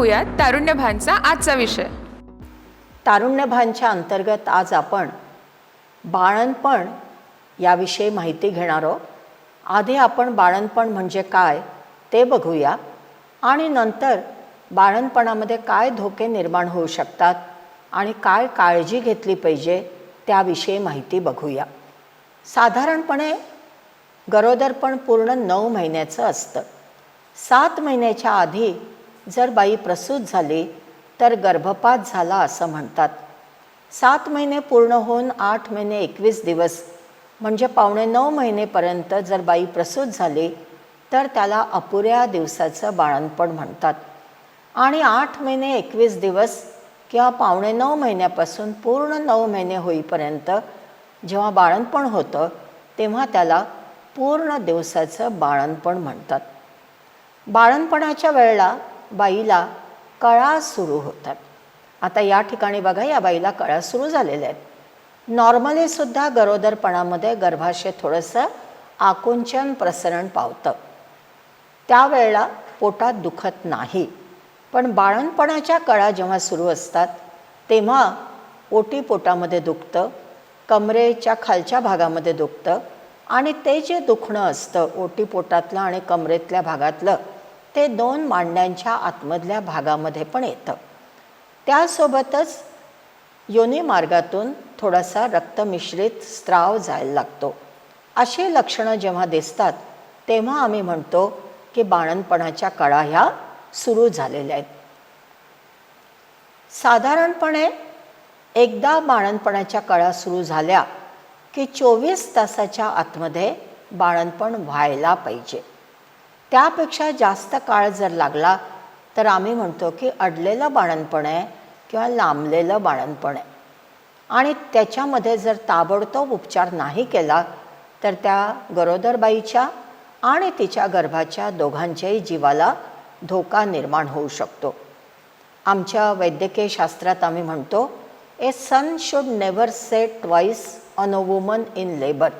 पाहूयात तारुण्यभानचा आजचा विषय. तारुण्यभानच्या अंतर्गत आज आपण बाळणपण याविषयी माहिती घेणार आहोत. आधी आपण बाळणपण म्हणजे काय ते बघूया आणि नंतर बाळणपणामध्ये काय धोके निर्माण होऊ शकतात आणि काय काळजी घेतली पाहिजे त्याविषयी माहिती बघूया. साधारणपणे गरोदरपण पूर्ण नऊ महिन्याचं असतं. सात महिन्याच्या आधी जर बाई प्रसूत झाली तर गर्भपात झाला असं म्हणतात. सात महिने पूर्ण होऊन आठ महिने एकवीस दिवस म्हणजे पावणे नऊ महिनेपर्यंत जर बाई प्रसूत झाली तर त्याला अपुऱ्या दिवसाचं बाळणपण म्हणतात. आणि आठ महिने एकवीस दिवस किंवा पावणे नऊ महिन्यापासून पूर्ण नऊ महिने होईपर्यंत जेव्हा बाळणपण होतं तेव्हा त्याला पूर्ण दिवसाचं बाळणपण म्हणतात. बाळणपणाच्या वेळेला बाईला कळा सुरू होतात. आता या ठिकाणी बघा या बाईला कळा सुरू झालेल्या आहेत. नॉर्मली सुद्धा गरोदरपणामध्ये गर्भाशय थोडंसं आकुंचन प्रसरण पावतं. त्यावेळेला पोटात दुखत नाही. पण बाळणपणाच्या कळा जेव्हा सुरू असतात तेव्हा ओटी पोटामध्ये दुखतं कमरेच्या खालच्या भागामध्ये दुखतं आणि ते जे दुखणं असतं ओटी पोटातलं आणि कमरेतल्या भागातलं ते दोन मांड्यांच्या आतमधल्या भागामध्ये पण येतं. त्यासोबतच योनी मार्गातून थोडासा रक्तमिश्रित स्त्राव जायला लागतो. अशी लक्षणं जेव्हा दिसतात तेव्हा आम्ही म्हणतो की बाणणपणाच्या कळा ह्या सुरू झालेल्या आहेत. साधारणपणे एकदा बाणणपणाच्या कळा सुरू झाल्या की चोवीस तासाच्या आतमध्ये बाळणपण व्हायला पाहिजे. त्यापेक्षा जास्त काळ जर लागला तर आम्ही म्हणतो की अडलेलं बाळणपण आहे किंवा लांबलेलं बाळणपण आहे आणि त्याच्यामध्ये जर ताबडतोब उपचार नाही केला तर त्या गरोदरबाईच्या आणि तिच्या गर्भाच्या दोघांच्याही जीवाला धोका निर्माण होऊ शकतो. आमच्या वैद्यकीय शास्त्रात आम्ही म्हणतो a sun should never set twice on a woman in labour.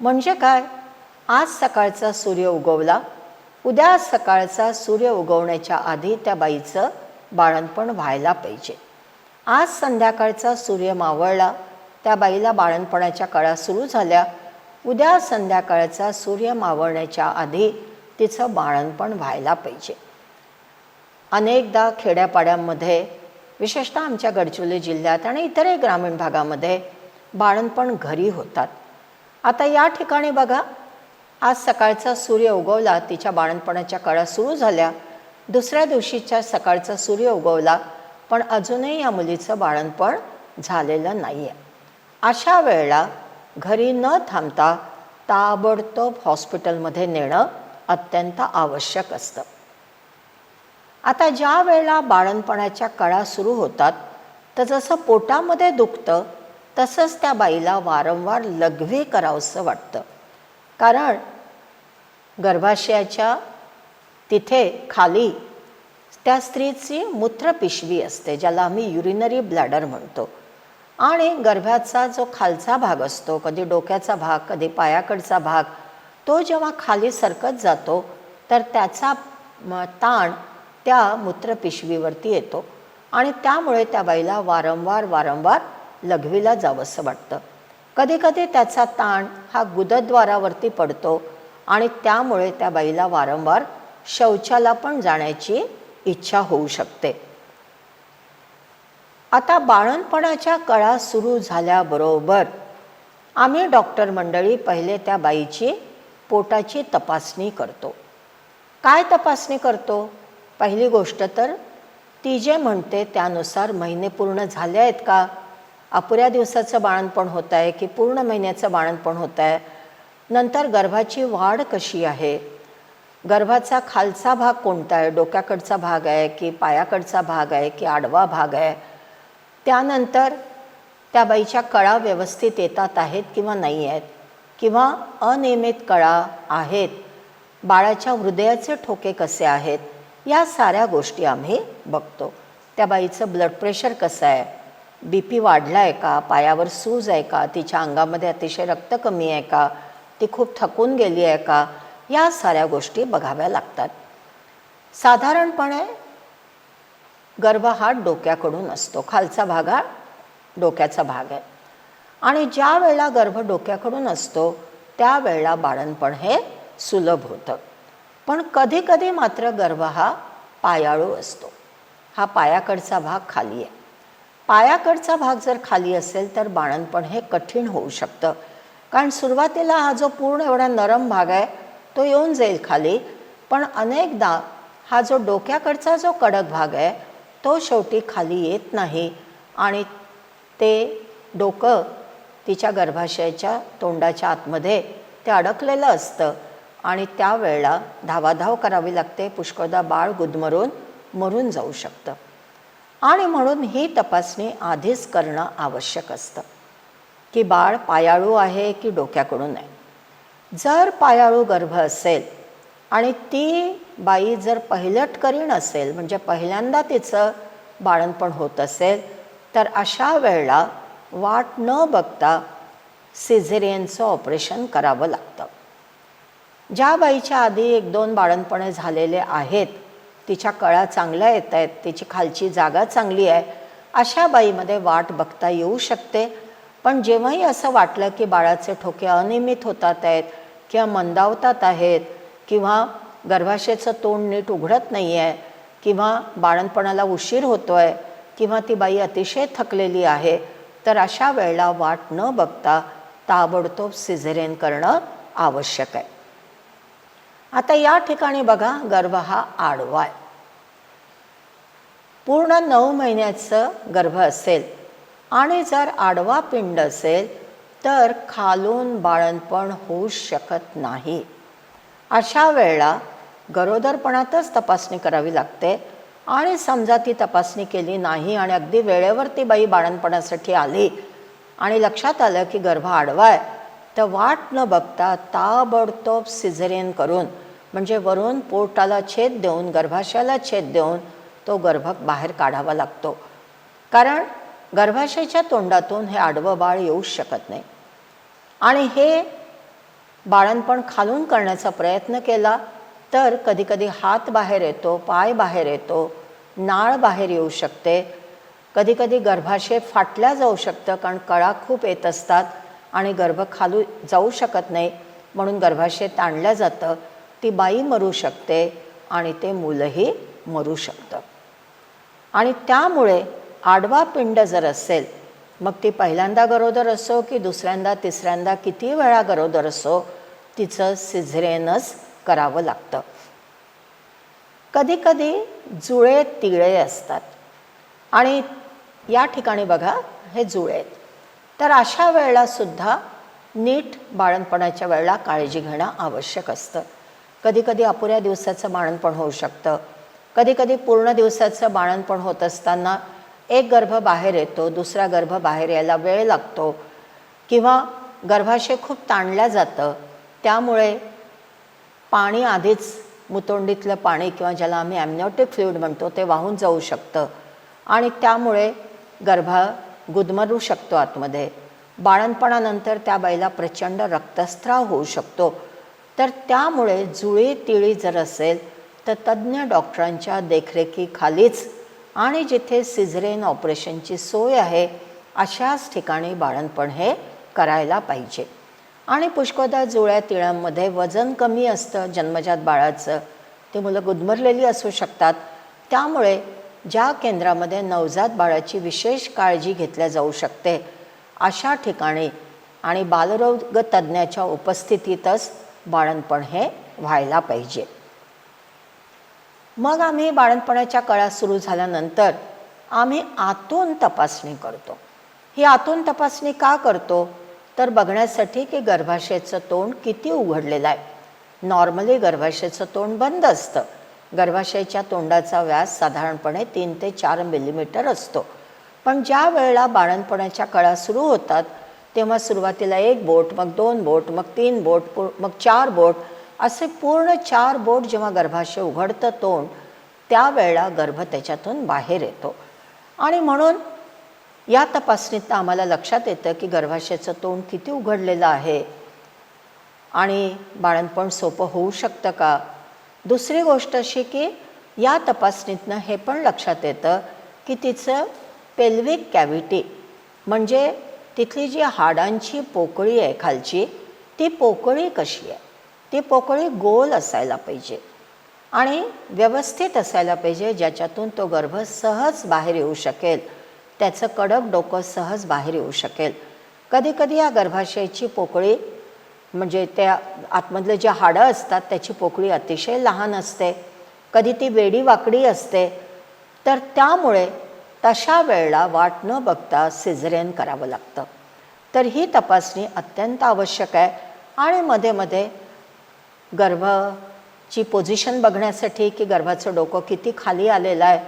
म्हणजे काय? आज सकाळचा सूर्य उगवला उद्या सकाळचा सूर्य उगवण्याच्या आधी त्या बाईचं बाळणपण व्हायला पाहिजे. आज संध्याकाळचा सूर्य मावळला त्या बाईला बाळणपणाच्या कळा सुरू झाल्या. उद्या संध्याकाळचा सूर्य मावळण्याच्या आधी तिचं बाळणपण व्हायला पाहिजे. अनेकदा खेड्यापाड्यांमध्ये विशेषतः आमच्या गडचिरोली जिल्ह्यात आणि इतरही ग्रामीण भागामध्ये बाळणपण घरी होतात. आता या ठिकाणी बघा आज सकाळचा सूर्य उगवला तिच्या बाळणपणाच्या कळा सुरू झाल्या. दुसऱ्या दिवशीच्या सकाळचा सूर्य उगवला पण अजूनही या मुलीचं बाळणपण झालेलं नाही आहे अशा वेळेला घरी न थांबता ताबडतोब हॉस्पिटलमध्ये नेणं अत्यंत आवश्यक असतं. आता ज्या वेळेला बाळणपणाच्या कळा सुरू होतात तर जसं पोटामध्ये दुखतं तसंच त्या बाईला वारंवार लघवी करावंसं वाटतं. कारण गर्भाशयाच्या तिथे खाली त्या स्त्रीची मूत्रपिशवी असते ज्याला आम्ही युरिनरी ब्लॅडर म्हणतो. आणि गर्भाचा जो खालचा भाग असतो कधी डोक्याचा भाग कधी पायाकडचा भाग तो जेव्हा खाली सरकत जातो तर त्याचा ताण त्या मूत्रपिशवीवरती येतो. आणि त्यामुळे त्या बाईला वारंवार वारंवार लघवीला जावंसं वाटतं. कधीकधी त्याचा ताण हा गुदद्वारावरती पडतो आणि त्यामुळे त्या बाईला वारंवार शौचाला पण जाण्याची इच्छा होऊ शकते. आता बाळणपणाच्या कळा सुरू झाल्याबरोबर आम्ही डॉक्टर मंडळी पहिले त्या बाईची पोटाची तपासणी करतो. काय तपासणी करतो? पहिली गोष्ट तर ती जे म्हणते त्यानुसार महिने पूर्ण झाले आहेत का? अपुऱ्या दिवसाचं बाळणपण होत आहे की पूर्ण महिन्याचं बाळणपण होत आहे? नंतर गर्भाची वाढ कशी आहे? गर्भाचा खालचा भाग कोणता आहे? डोक्याकडचा भाग आहे की पायाकडचा भाग आहे की आडवा भाग आहे? त्यानंतर त्या बाईच्या कळा व्यवस्थित येतात आहेत किंवा नाही आहेत? किंवा अनियमित कळा आहेत? बाळाच्या हृदयाचे ठोके कसे आहेत? या साऱ्या गोष्टी आम्ही बघतो. त्या बाईचं ब्लड प्रेशर कसं आहे? बी पी वाढला आहे का? पायावर सूज आहे का? तिच्या अंगामध्ये अतिशय रक्त कमी आहे का? ती खूप थकून गेली आहे का? या साऱ्या गोष्टी बघाव्या लागतात. साधारणपणे गर्भ हा डोक्याकडून असतो. खालचा भाग हा डोक्याचा भाग आहे. आणि ज्या वेळेला गर्भ डोक्याकडून असतो त्यावेळेला बाळणपण हे सुलभ होतं. पण कधी कधी मात्र गर्भ हा पायाळू असतो. हा पायाकडचा भाग खाली आहे. पायाकडचा भाग जर खाली असेल तर बाळणपण हे कठीण होऊ शकतं. कारण सुरुवातीला हा जो पूर्ण एवढा नरम भाग आहे तो येऊन जाईल खाली. पण अनेकदा हा जो डोक्याकडचा जो कडक भाग आहे तो शेवटी खाली येत नाही आणि ते डोकं तिच्या गर्भाशयाच्या तोंडाच्या आतमध्ये ते अडकलेलं असतं आणि त्यावेळेला धावाधाव करावी लागते पुष्कळदा बाळ गुदमरून मरून जाऊ शकतं. आणि म्हणून ही तपासणी आधीच करणं आवश्यक असतं. की बाळ पायाळू आहे की डोक्याकडून आहे जर पायाळू गर्भ असेल आणि ती बाई जर पहिलटकरीण असेल म्हणजे पहिल्यांदा तिचं बाळणपण होत असेल तर अशा वेळेला वाट न बघता सिझेरियनचं ऑपरेशन करावं लागतं. ज्या बाईच्या आधी एक दोन बाळणपणे झालेले आहेत तिच्या कळा चांगल्या येत आहेत तिची खालची जागा चांगली आहे अशा बाईमध्ये वाट बघता येऊ शकते पण जेव्हाही असं वाटलं की बाळाचे ठोके अनियमित होतात आहेत किंवा मंदावतात आहेत किंवा गर्भाशयाचं तोंड नीट उघडत नाही आहे किंवा बाळणपणाला उशीर होतो आहे किंवा ती बाई अतिशय थकलेली आहे तर अशा वेळेला वाट न बघता ताबडतोब सिझेरियन करणं आवश्यक आहे. आता या ठिकाणी बघा गर्भ हा आडवा आहे. पूर्ण नऊ महिन्याचं गर्भ असेल आणि जर आडवा पिंड असेल तर खालून बाळणपण होऊ शकत नाही. अशा वेळेला गरोदरपणातच तपासणी करावी लागते आणि समजा ती तपासणी केली नाही आणि अगदी वेळेवर ती बाई बाळणपणासाठी आली आणि लक्षात आलं की गर्भ आडवा आहे तर वाट न बघता ताबडतोब सिझेरियन करून म्हणजे वरून पोटाला छेद देऊन गर्भाशयाला छेद देऊन तो गर्भ बाहेर काढावा लागतो. कारण गर्भाशयाच्या तोंडातून हे आडवं बाळ येऊच शकत नाही. आणि हे बाळणपण खालून करण्याचा प्रयत्न केला तर कधीकधी हात बाहेर येतो पाय बाहेर येतो नाळ बाहेर येऊ शकते. कधीकधी गर्भाशय फाटल्या जाऊ शकतं कारण कळा खूप येत असतात आणि गर्भ खालू जाऊ शकत नाही म्हणून गर्भाशय ताणलं जातं. ती बाई मरू शकते आणि ते मुलंही मरू शकतं. आणि त्यामुळे आडवा पिंड जर असेल मग ती पहिल्यांदा गरोदर असो की दुसऱ्यांदा तिसऱ्यांदा किती वेळा गरोदर असो तिचं सिझरेनच करावं लागतं. कधीकधी जुळे तिळे असतात. आणि या ठिकाणी बघा हे जुळे आहेत. तर अशा वेळेला सुद्धा नीट बाळणपणाच्या वेळेला काळजी घेणं आवश्यक असतं. कधीकधी अपुऱ्या दिवसाचं बाळणपण होऊ शकतं. कधीकधी पूर्ण दिवसाचं बाळणपण होत असताना एक गर्भ बाहेर येतो दुसरा गर्भ बाहेर यायला वेळ लागतो किंवा गर्भाशय खूप ताणलं जातं त्यामुळे पाणी आधीच मुतोंडीतलं पाणी किंवा ज्याला आम्ही ॲम्नॉटिक फ्लुईड म्हणतो ते वाहून जाऊ शकतं. आणि त्यामुळे गर्भा गुदमरू शकतो आतमध्ये. बाळणपणानंतर त्या बाईला प्रचंड रक्तस्त्राव होऊ शकतो. तर त्यामुळे जुळी तिळी जर असेल तर तज्ज्ञ डॉक्टरांच्या देखरेखीखालीच आणि जिथे सिझरेन ऑपरेशनची सोय आहे अशाच ठिकाणी बाळणपण हे करायला पाहिजे. आणि पुष्कदा जुळ्या तिळांमध्ये वजन कमी असतं जन्मजात बाळाचं. ती मुलं गुदमरलेली असू शकतात. त्यामुळे ज्या केंद्रामध्ये नवजात बाळाची विशेष काळजी घेतल्या जाऊ शकते अशा ठिकाणी आणि बालरोग तज्ज्ञाच्या उपस्थितीतच बाळणपण हे व्हायला पाहिजे. मग आम्ही बाळणपणाच्या कळा सुरू झाल्यानंतर आम्ही आतून तपासणी करतो. ही आतून तपासणी का करतो? तर बघण्यासाठी की गर्भाशयाचं तोंड किती उघडलेलं आहे. नॉर्मली गर्भाशयाचं तोंड बंद असतं. गर्भाशयाच्या तोंडाचा व्यास साधारणपणे तीन ते चार मिलीमीटर असतो. पण ज्या वेळेला बाळणपणाच्या कळा सुरू होतात तेव्हा सुरुवातीला एक बोट मग दोन बोट मग तीन बोट पु मग चार बोट असे पूर्ण चार बोट जेव्हा गर्भाशय उघडतं तोंड त्यावेळेला गर्भ त्याच्यातून बाहेर येतो. आणि म्हणून या तपासणीत आम्हाला लक्षात येतं की गर्भाशयाचं तोंड किती उघडलेलं आहे आणि बाळणपण सोपं होऊ शकतं का? दुसरी गोष्ट अशी की या तपासणीतनं हे पण लक्षात येतं की तिचं पेल्विक कॅव्हिटी म्हणजे तिथली जी हाडांची पोकळी आहे खालची ती पोकळी कशी आहे? ती पोकळी गोल असायला पाहिजे आणि व्यवस्थित असायला पाहिजे ज्याच्यातून तो गर्भ सहज बाहेर येऊ शकेल. त्याचं कडक डोकं सहज बाहेर येऊ शकेल. कधीकधी या गर्भाशयाची पोकळी म्हणजे त्या आतमधले जे हाडं असतात त्याची पोकळी अतिशय लहान असते. कधी ती वेडी वाकडी असते. तर त्यामुळे तशा वेळेला वाट न बघता सिझरेन करावं लागतं. तर ही तपासणी अत्यंत आवश्यक आहे आणि मध्ये मध्ये गर्भाची पोझिशन बघण्यासाठी की गर्भाचं डोकं किती खाली आलेलं आहे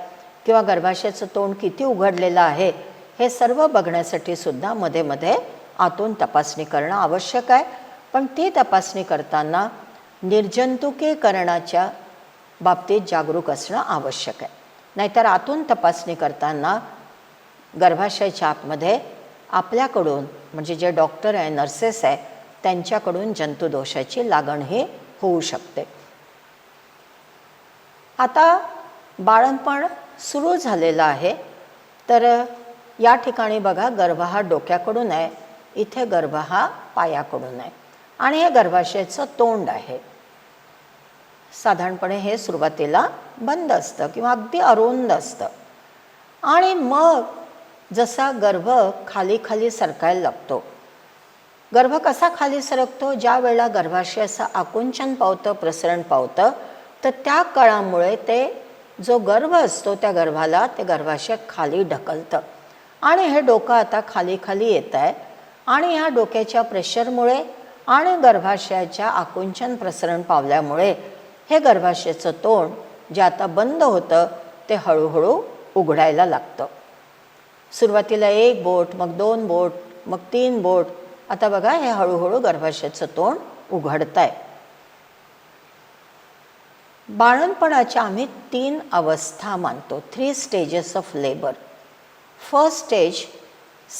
किंवा गर्भाशयाचं तोंड किती उघडलेलं आहे हे सर्व बघण्यासाठी सुद्धा मध्ये मध्ये आतून तपासणी करणं आवश्यक आहे. पण ती तपासणी करताना निर्जंतुकीकरणाच्या बाबतीत जागरूक असणं आवश्यक आहे. नाहीतर आतून तपासणी करताना गर्भाशयाच्या आतमध्ये आपल्याकडून म्हणजे जे डॉक्टर आहे नर्सेस आहे त्यांच्याकडून जंतुदोषाची लागण ही होऊ शकते. आता बाळणपण सुरू झालेलं आहे तर या ठिकाणी बघा गर्भ हा डोक्याकडून आहे इथे गर्भ हा पायाकडून आहे. आणि हे गर्भाशयाचं तोंड आहे. साधारणपणे हे सुरुवातीला बंद असतं किंवा अगदी अरुंद असतं. आणि मग जसा गर्भ खाली खाली सरकायला लागतो गर्भ कसा खाली सरकतो? ज्या वेळेला गर्भाशयाचं आकुंचन पावतं प्रसरण पावतं तर त्या कळामुळे ते जो गर्भ असतो त्या गर्भाला ते गर्भाशय खाली ढकलतं. आणि हे डोकं आता खाली खाली येत आहे आणि ह्या डोक्याच्या प्रेशरमुळे आणि गर्भाशयाच्या आकुंचन प्रसरण पावल्यामुळे हे गर्भाशयाचं तोंड जे आता बंद होतं ते हळूहळू उघडायला लागतं. सुरुवातीला एक बोट मग दोन बोट मग तीन बोट आता बघा हे हळूहळू गर्भाशयाचं तोंड उघडत आहे बाळणपणाच्या आम्ही तीन अवस्था मानतो. Three stages of labour first stage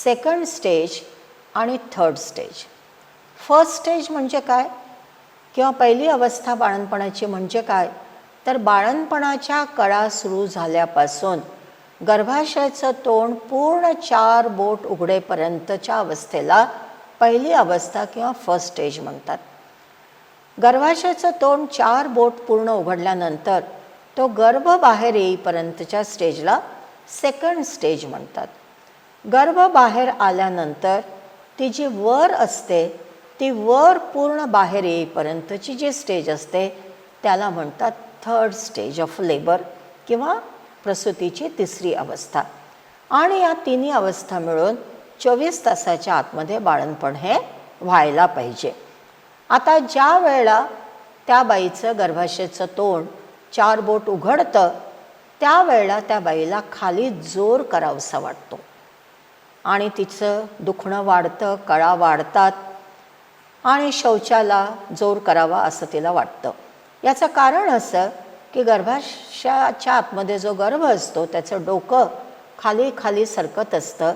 second stage आणि थर्ड स्टेज फर्स्ट स्टेज म्हणजे काय? किंवा पहिली अवस्था बाळणपणाची म्हणजे काय? तर बाळणपणाच्या कळा सुरू झाल्यापासून गर्भाशयाचं तोंड पूर्ण चार बोट उघडेपर्यंतच्या अवस्थेला पहिली अवस्था किंवा फर्स्ट स्टेज म्हणतात. गर्भाशयाचं तोंड चार बोट पूर्ण उघडल्यानंतर तो गर्भ बाहेर येईपर्यंतच्या स्टेजला सेकंड स्टेज म्हणतात. गर्भ बाहेर आल्यानंतर ती जी वर असते ती वर पूर्ण बाहेर येईपर्यंतची जी स्टेज असते त्याला म्हणतात थर्ड स्टेज ऑफ लेबर किंवा प्रसूतीची तिसरी अवस्था. आणि या तिन्ही अवस्था मिळून चोवीस तासाच्या आतमध्ये बाळणपण हे व्हायला पाहिजे. आता ज्या वेळेला त्या बाईचं गर्भाशयाचं तोंड चार बोट उघडतं त्यावेळेला त्या बाईला खाली जोर करावसा वाटतो. आणि तिचं दुखणं वाढतं कळा वाढतात आणि शौचाला जोर करावा असं तिला वाटतं. याचं कारण असं की गर्भाशयाच्या आतमध्ये जो गर्भ असतो त्याचं डोकं खाली खाली सरकत असतं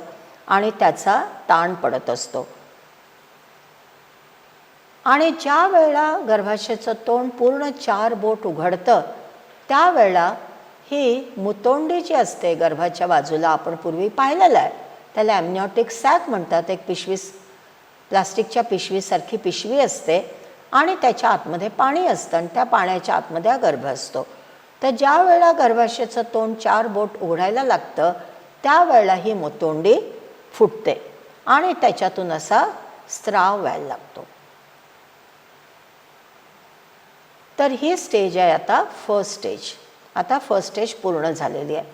आणि त्याचा ताण पडत असतो. आणि ज्या वेळेला गर्भाशयाचं तोंड पूर्ण चार बोट उघडतं त्यावेळेला ही मुतोंडी जी असते गर्भाच्या बाजूला आपण पूर्वी पाहिलेलं आहे त्याला ॲमन्यॉटिक सॅक म्हणतात एक पिशवी प्लास्टिकच्या पिशवीसारखी पिशवी असते आणि त्याच्या आतमध्ये पाणी असतं आणि त्या पाण्याच्या आतमध्ये गर्भ असतो. तर ज्या वेळेला गर्भाशयाचं तोंड चार बोट उघडायला लागतं त्यावेळेला ही मुतोंडी फुटते आणि त्याच्यातून असा स्त्राव व्हायला लागतो. तर ही स्टेज आहे आता फर्स्ट स्टेज आता फर्स्ट स्टेज पूर्ण झालेली आहे.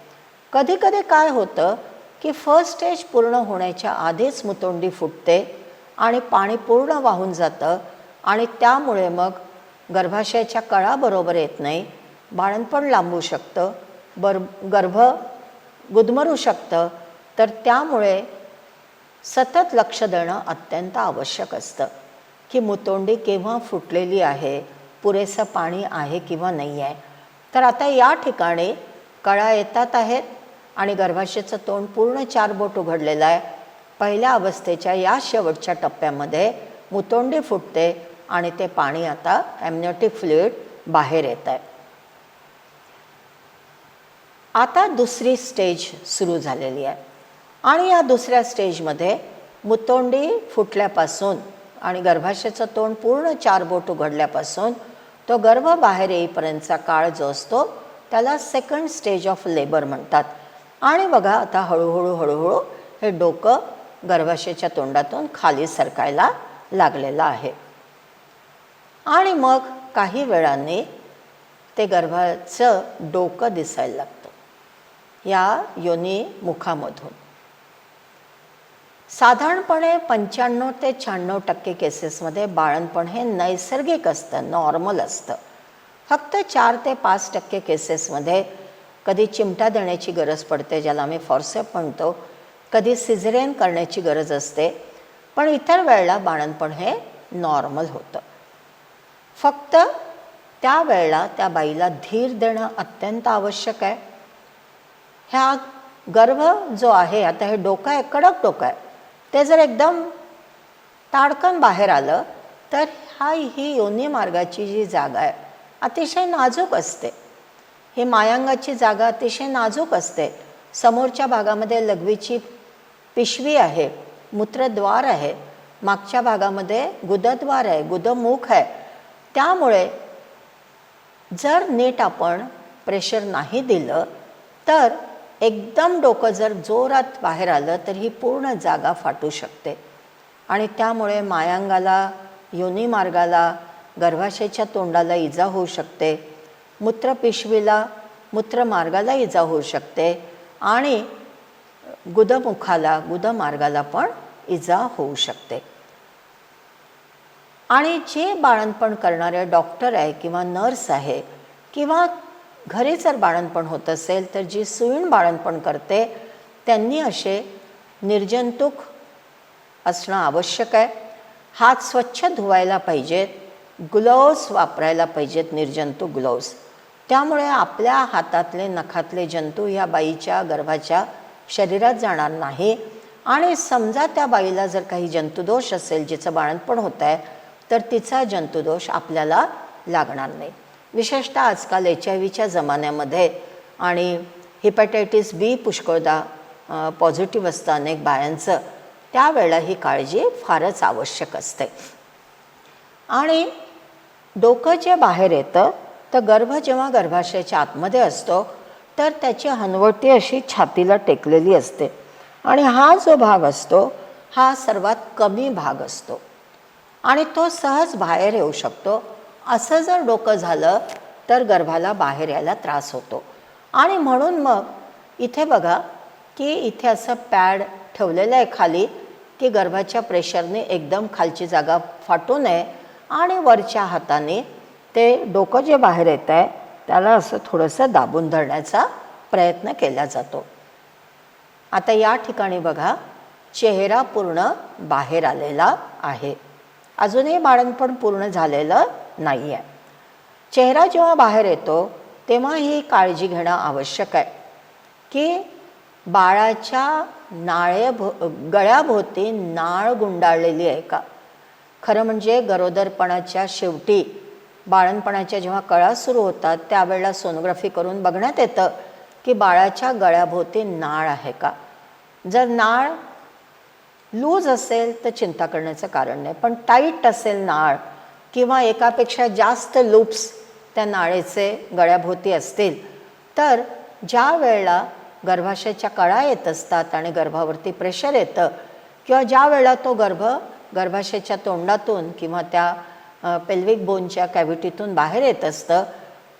कधी कधी काय होतं की फर्स्ट स्टेज पूर्ण होण्याच्या आधीच मुतोंडी फुटते आणि पाणी पूर्ण वाहून जातं आणि त्यामुळे मग गर्भाशयाच्या कळाबरोबर येत नाही बाळणपण लांबू शकतं बर गर्भ गुदमरू शकतं. तर त्यामुळे सतत लक्ष देणं अत्यंत आवश्यक असतं. की मुतोंडी केव्हा फुटलेली आहे पुरेसं पाणी आहे किंवा नाही आहे तर आता या ठिकाणी कळा येतात आहेत आणि गर्भाशयाचं तोंड पूर्ण चार बोट उघडलेलं आहे. पहिल्या अवस्थेच्या या शेवटच्या टप्प्यामध्ये मुतोंडी फुटते आणि ते पाणी आता ॲम्निओटिक फ्लुईड बाहेर येत आहे. आता दुसरी स्टेज सुरू झालेली आहे. आणि या दुसऱ्या स्टेजमध्ये मुतोंडी फुटल्यापासून आणि गर्भाशयाचं तोंड पूर्ण चार बोट उघडल्यापासून तो गर्भ बाहेर येईपर्यंतचा काळ जो असतो त्याला सेकंड स्टेज ऑफ लेबर म्हणतात. आणि बघा आता हळूहळू हळूहळू हे डोकं गर्भाशयाच्या तोंडातून खाली सरकायला लागलेलं आहे. आणि मग काही वेळाने ते गर्भाचं डोकं दिसायला लागतं या योनी मुखामधून. साधारणपणे पंच्याण्णव ते शहाण्णव टक्के केसेसमध्ये बाळणपण हे नैसर्गिक असतं नॉर्मल असतं. फक्त चार ते पाच टक्के केसेसमध्ये कधी चिमटा देण्याची गरज पडते ज्याला आम्ही फॉर्सेप म्हणतो. कधी सिझरेन करण्याची गरज असते. पण इतर वेळेला बाळणपण हे नॉर्मल होतं. फक्त त्या वेळेला त्या बाईला धीर देणं अत्यंत आवश्यक आहे. ह्या गर्भ जो आहे आता हे डोकं आहे कडक डोकं आहे. ते जर एकदम ताडकन बाहेर आलं तर हा ही योनी मार्गाची जी जागा आहे अतिशय नाजूक असते. ही मायांगाची जागा अतिशय नाजूक असते. समोरच्या भागामध्ये लघवीची पिशवी आहे मूत्रद्वार आहे मागच्या भागामध्ये गुदद्वार आहे गुदमुख आहे. त्यामुळे जर नीट आपण प्रेशर नाही दिलं तर एकदम डोकं जर जोरात बाहेर आलं तर ही पूर्ण जागा फाटू शकते. आणि त्यामुळे मायांगाला योनीमार्गाला गर्भाशयाच्या तोंडाला इजा होऊ शकते मूत्रपिशवीला मूत्रमार्गाला इजा होऊ शकते आणि गुदमुखाला गुदमार्गाला पण इजा होऊ शकते. आणि जे बाळणपण करणारे डॉक्टर आहे किंवा नर्स आहे किंवा घरी जर बाळणपण होत असेल तर जी सुईण बाळणपण करते त्यांनी असे निर्जंतुक असणं आवश्यक आहे. हात स्वच्छ धुवायला पाहिजेत ग्लोव्ज वापरायला पाहिजेत निर्जंतुक ग्लोव्ज त्यामुळे आपल्या हातातले नखातले जंतू ह्या बाईच्या गर्भाच्या शरीरात जाणार नाही. आणि समजा त्या बाईला जर काही जंतुदोष असेल जिचं बाळणपण होत आहे तर तिचा जंतुदोष आपल्याला लागणार नाही. विशेषतः आजकाल एच आय व्हीच्या जमान्यामध्ये आणि हिपॅटायटिस बी पुष्कळदा पॉझिटिव्ह असतं अनेक बायांचं त्यावेळेला ही काळजी फारच आवश्यक असते. आणि डोकं जे बाहेर येतं तर गर्भ जेव्हा गर्भाशयाच्या आतमध्ये असतो तर त्याची हनवटी अशी छातीला टेकलेली असते. आणि हा जो भाग असतो हा सर्वात कमी भाग असतो. आणि तो सहज बाहेर येऊ शकतो. असं जर डोकं झालं तर गर्भाला बाहेर यायला त्रास होतो. आणि म्हणून मग इथे बघा की इथे असं पॅड ठेवलेलं आहे खाली की गर्भाच्या प्रेशरने एकदम खालची जागा फाटू नये आणि वरच्या हाताने ते डोकं जे बाहेर येत आहे त्याला असं थोडंसं दाबून धरण्याचा प्रयत्न केला जातो. आता या ठिकाणी बघा चेहरा पूर्ण बाहेर आलेला आहे. अजूनही बाळणपण पूर्ण झालेलं नाही आहे चेहरा जेव्हा बाहेर येतो तेव्हा ही काळजी घेणं आवश्यक आहे. की बाळाच्या नाळे भो गळ्याभोवती नाळ गुंडाळलेली आहे का? खरं म्हणजे गरोदरपणाच्या शेवटी बाळणपणाच्या जेव्हा कळा सुरू होतात त्यावेळेला सोनोग्राफी करून बघण्यात येतं की बाळाच्या गळ्याभोवती नाळ आहे का? जर नाळ लूज असेल तर चिंता करण्याचं कारण नाही. पण टाईट असेल नाळ किंवा एकापेक्षा जास्त लूप्स त्या नाळेचे गळ्याभोवती असतील तर ज्या वेळेला गर्भाशयाच्या कळा येत असतात आणि गर्भावरती प्रेशर येतं किंवा ज्या वेळेला तो गर्भ गर्भाशयाच्या तोंडातून किंवा त्या पेल्विक बोनच्या कॅव्हिटीतून बाहेर येत असतं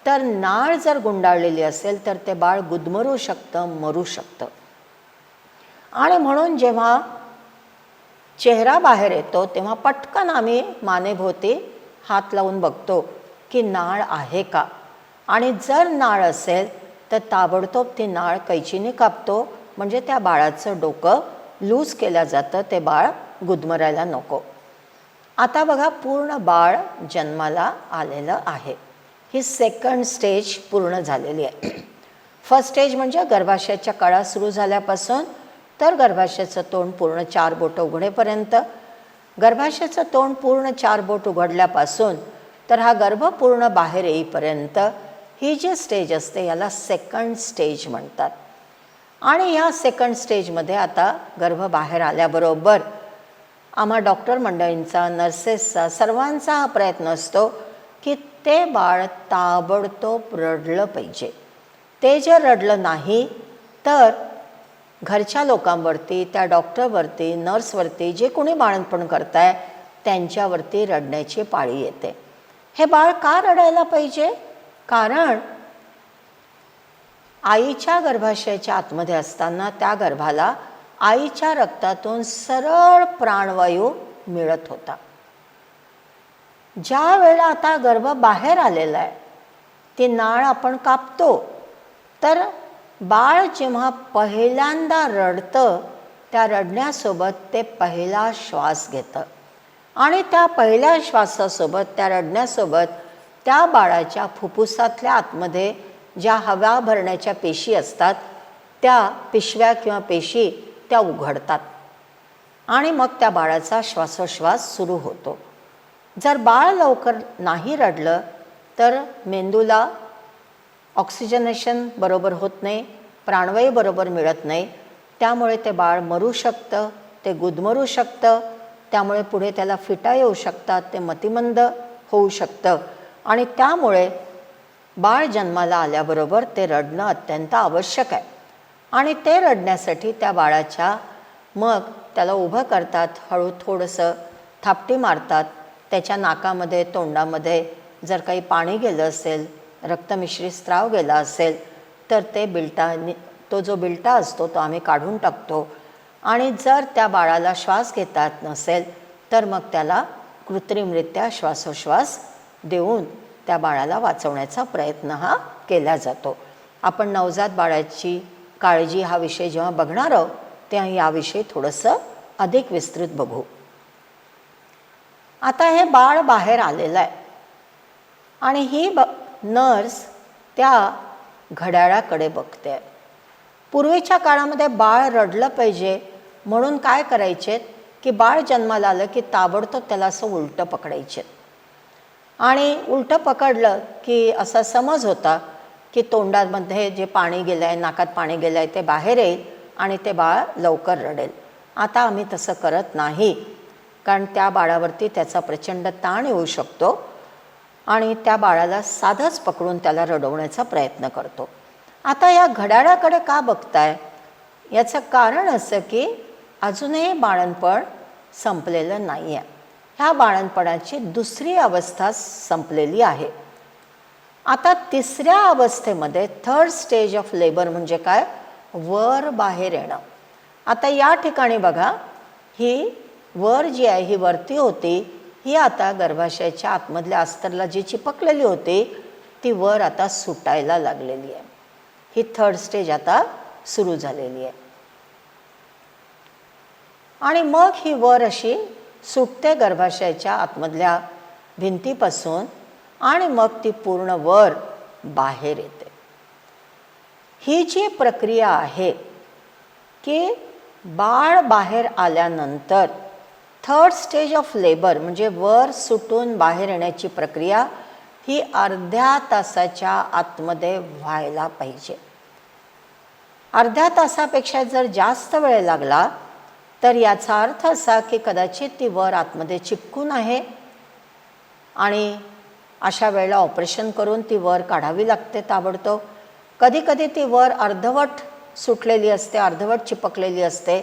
तर नाळ जर गुंडाळलेली असेल तर ते बाळ गुदमरू शकतं मरू शकतं. आणि म्हणून जेव्हा चेहरा बाहेर येतो तेव्हा पटकन आम्ही मानेभोवती हात लावून बघतो की नाळ आहे का? आणि जर नाळ असेल तर ताबडतोब ती नाळ कैचीने कापतो. म्हणजे त्या बाळाचं डोकं लूज केलं जातं ते बाळ गुदमरायला नको. आता बघा पूर्ण बाळ जन्माला आलेलं आहे. ही सेकंड स्टेज पूर्ण झालेली आहे. फर्स्ट स्टेज म्हणजे गर्भाशयाच्या कळा सुरू झाल्यापासून तर गर्भाशयाचं तोंड पूर्ण चार बोटं उघडेपर्यंत गर्भाशयाचं तोंड पूर्ण चार बोट उघडल्यापासून तर हा गर्भ पूर्ण बाहेर येईपर्यंत ही जी स्टेज असते याला सेकंड स्टेज म्हणतात. आणि या सेकंड स्टेजमध्ये आता गर्भ बाहेर आल्याबरोबर आम्हा डॉक्टर मंडळींचा नर्सेसचा सर्वांचा हा प्रयत्न असतो की ते बाळ ताबडतोब रडलं पाहिजे. ते जर रडलं नाही तर घरच्या लोकांवरती त्या डॉक्टरवरती नर्सवरती जे कोणी बाळणपण करताय त्यांच्यावरती रडण्याची पाळी येते. हे बाळ का रडायला पाहिजे? कारण आईच्या गर्भाशयाच्या आतमध्ये असताना त्या गर्भाला आईच्या रक्तातून सरळ प्राणवायू मिळत होता. ज्या वेळेला आता गर्भ बाहेर आलेला आहे ती नाळ आपण कापतो तर बाळ जेव्हा पहिल्यांदा रडतं त्या रडण्यासोबत ते पहिला श्वास घेतं. आणि त्या पहिल्या श्वासासोबत त्या रडण्यासोबत त्या बाळाच्या फुफ्फुसातल्या आतमध्ये ज्या हवा भरण्याच्या पेशी असतात त्या पिशव्या किंवा पेशी त्या उघडतात. आणि मग त्या बाळाचा श्वासोश्वास सुरू होतो. जर बाळ लवकर नाही रडलं तर मेंदूला ऑक्सिजनेशन बरोबर होत नाही प्राणवायू बरोबर मिळत नाही त्यामुळे ते बाळ मरू शकतं ते गुदमरू शकतं त्यामुळे पुढे त्याला फिटा येऊ शकतात ते मतिमंद होऊ शकतं. आणि त्यामुळे बाळ जन्माला आल्याबरोबर ते रडणं अत्यंत आवश्यक आहे. आणि ते रडण्यासाठी त्या बाळाच्या मग त्याला उभं करतात हळू थोडंसं थापटी मारतात त्याच्या नाकामध्ये तोंडामध्ये जर काही पाणी गेलं असेल रक्तमिश्रित स्त्राव गेला असेल तर ते बिलटा तो जो बिलटा असतो तो आम्ही काढून टाकतो. आणि जर त्या बाळाला श्वास घेता येत नसेल तर मग त्याला कृत्रिमरित्या श्वासोश्वास देऊन त्या बाळाला वाचवण्याचा प्रयत्न हा केला जातो. आपण नवजात बाळाची काळजी हा विषय जेव्हा बघणार आहोत तेव्हा याविषयी थोडंसं अधिक विस्तृत बघू. आता हे बाळ बाहेर आलेलं आहे. आणि ही ब नर्स त्या घड्याळाकडे बघते. पूर्वीच्या काळामध्ये बाळ रडलं पाहिजे म्हणून काय करायचे? की बाळ जन्माला आलं की ताबडतोब त्याला असं उलटं पकडायचे. आणि उलटं पकडलं की असा समज होता की तोंडामध्ये जे पाणी गेलं आहे नाकात पाणी गेलं आहे ते बाहेर येईल आणि ते बाळ लवकर रडेल. आता आम्ही तसं करत नाही. कारण त्या बाळावरती त्याचा प्रचंड ताण येऊ शकतो. आणि त्या बाळाला साधंच पकडून त्याला रडवण्याचा प्रयत्न करतो. आता या घड्याळाकडे का बघताय? याचं कारण असं की अजूनही बाळणपण संपलेलं नाही आहे ह्या बाळणपणाची दुसरी अवस्था संपलेली आहे. आता तिसऱ्या अवस्थेमध्ये थर्ड स्टेज ऑफ लेबर म्हणजे काय? वर बाहेर येणं. आता या ठिकाणी बघा ही वर जी आहे ही वरती होती ही आता गर्भाशयाच्या आतमधल्या अस्तरला जी चिपकलेली होती ती वर आता सुटायला लागलेली आहे. ही थर्ड स्टेज आता सुरू झालेली आहे. आणि मग ही वर अशी सुटते गर्भाशयाच्या आतमधल्या भिंतीपासून आणि मग ती पूर्ण वर बाहेर येते. ही जी प्रक्रिया आहे की बाळ बाहेर आल्यानंतर थर्ड स्टेज ऑफ लेबर म्हणजे वर सुटून बाहेर येण्याची प्रक्रिया ही अर्ध्या तासाच्या आतमध्ये व्हायला पाहिजे. अर्ध्या तासापेक्षा जर जास्त वेळ लागला तर याचा अर्थ असा की कदाचित ती वर आतमध्ये चिपकून आहे आणि अशा वेळेला ऑपरेशन करून ती वर काढावी लागते ताबडतोब. कधी कधी ती वर अर्धवट सुटलेली असते अर्धवट चिपकलेली असते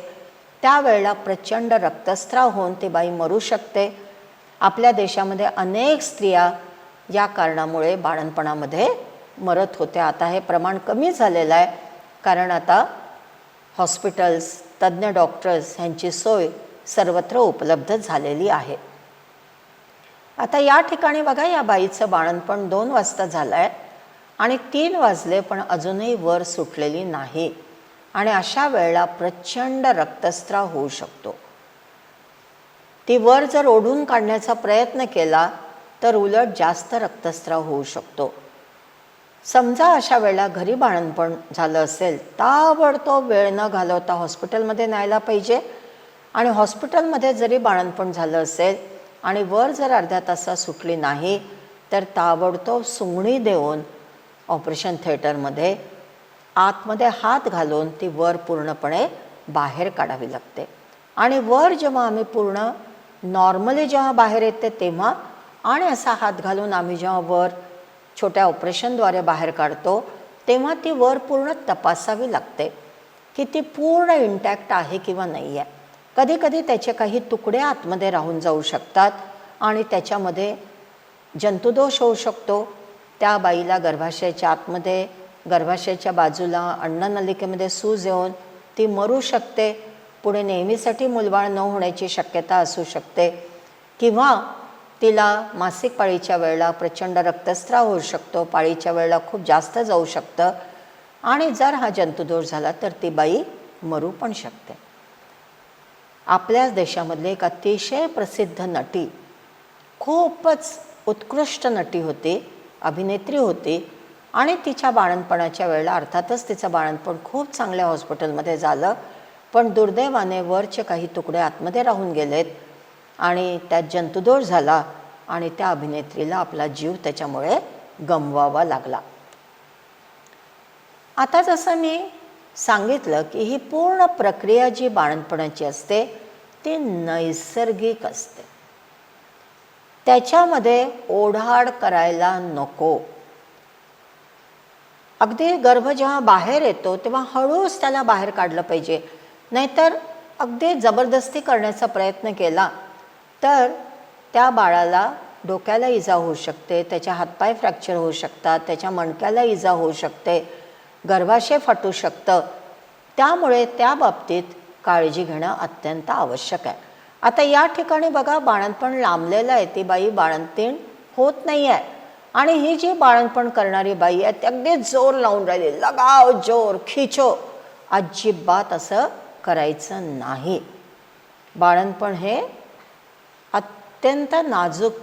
त्यावेळेला प्रचंड रक्तस्राव होऊन ती बाई मरू शकते. आपल्या देशामध्ये अनेक स्त्रिया या कारणामुळे बाळणपणामध्ये मरत होत्या. आता हे प्रमाण कमी झालेलं आहे. कारण आता हॉस्पिटल्स तज्ज्ञ डॉक्टर्स ह्यांची सोय सर्वत्र उपलब्ध झालेली आहे. आता या ठिकाणी बघा या बाईचं बाळणपण दोन वाजता झालं आहे आणि तीन वाजले पण अजूनही वर सुटलेली नाही. आणि अशा वेळेला प्रचंड रक्तस्त्राव होऊ शकतो. ती वर जर ओढून काढण्याचा प्रयत्न केला तर उलट जास्त रक्तस्त्राव होऊ शकतो. समजा अशा वेळेला घरी बाळणपण झालं असेल ताबडतोब वेळ न घालवता हॉस्पिटलमध्ये न्यायला पाहिजे. आणि हॉस्पिटलमध्ये जरी बाळणपण झालं असेल आणि वर जर अर्ध्या तासात सुटली नाही तर ताबडतोब सुंगणी देऊन ऑपरेशन थिएटरमध्ये आतमध्ये हात घालून ती वर पूर्णपणे बाहेर काढावी लागते. आणि वर जेव्हा आम्ही पूर्ण नॉर्मली जेव्हा बाहेर येते तेव्हा आणि असा हात घालून आम्ही जेव्हा वर छोट्या ऑपरेशनद्वारे बाहेर काढतो तेव्हा ती वर पूर्ण तपासावी लागते की ती पूर्ण इंटॅक्ट आहे किंवा नाही आहे कधी कधी त्याचे काही तुकडे आतमध्ये राहून जाऊ शकतात आणि त्याच्यामध्ये जंतुदोष होऊ शकतो. त्या बाईला गर्भाशयाच्या आतमध्ये गर्भाशयाच्या बाजूला अन्ननलिकेमध्ये सूज येऊन ती मरू शकते. पुढे नेहमीसाठी मुलबाळ न होण्याची शक्यता असू शकते. किंवा तिला मासिक पाळीच्या वेळेला प्रचंड रक्तस्राव होऊ शकतो. पाळीच्या वेळेला खूप जास्त जाऊ शकतं. आणि जर हा जंतुदोष झाला तर ती बाई मरू पण शकते. आपल्याच देशामधली एक अतिशय प्रसिद्ध नटी खूपच उत्कृष्ट नटी होती अभिनेत्री होती. आणि तिच्या बाळणपणाच्या वेळेला अर्थातच तिचं बाळणपण खूप चांगल्या हॉस्पिटलमध्ये झालं पण दुर्दैवाने वरचे काही तुकडे आतमध्ये राहून गेलेत आणि त्यात जंतुदोष झाला आणि त्या अभिनेत्रीला आपला जीव त्याच्यामुळे गमवावा लागला. आता जसं मी सांगितलं की ही पूर्ण प्रक्रिया जी बाळणपणाची असते ती नैसर्गिक असते. त्याच्यामध्ये ओढाड करायला नको. अगदी गर्भ जेव्हा बाहेर येतो तेव्हा हळूच त्याला बाहेर काढलं पाहिजे. नाहीतर अगदी जबरदस्ती करण्याचा प्रयत्न केला तर त्या बाळाला डोक्याला इजा होऊ शकते त्याच्या हातपाय फ्रॅक्चर होऊ शकतात त्याच्या मणक्याला इजा होऊ शकते गर्भाशय फाटू शकतं. त्यामुळे त्या बाबतीत काळजी घेणं अत्यंत आवश्यक आहे. आता या ठिकाणी बघा बाळणपण लांबलेलं आहे ती बाई बाळंतीण होत नाही आहे आणि ही जी बाळणपण करणारी बाई आहे ती अगदी जोर लावून राहिली. लगाव जोर खिचो. अजिबात असं करायचं नाही. बाळणपण हे अत्यंत नाजूक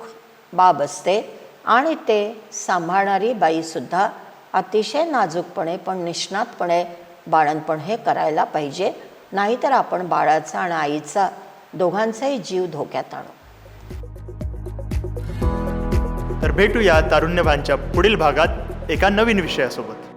बाब असते आणि ते सांभाळणारी बाईसुद्धा अतिशय नाजूकपणे पण निष्णातपणे बाळणपण हे करायला पाहिजे. नाहीतर आपण बाळाचा आणि आईचा दोघांचाही जीव धोक्यात आणू. तर भेटूया तारुण्यभानच्या पुढील भागात एका नवीन विषयासोबत.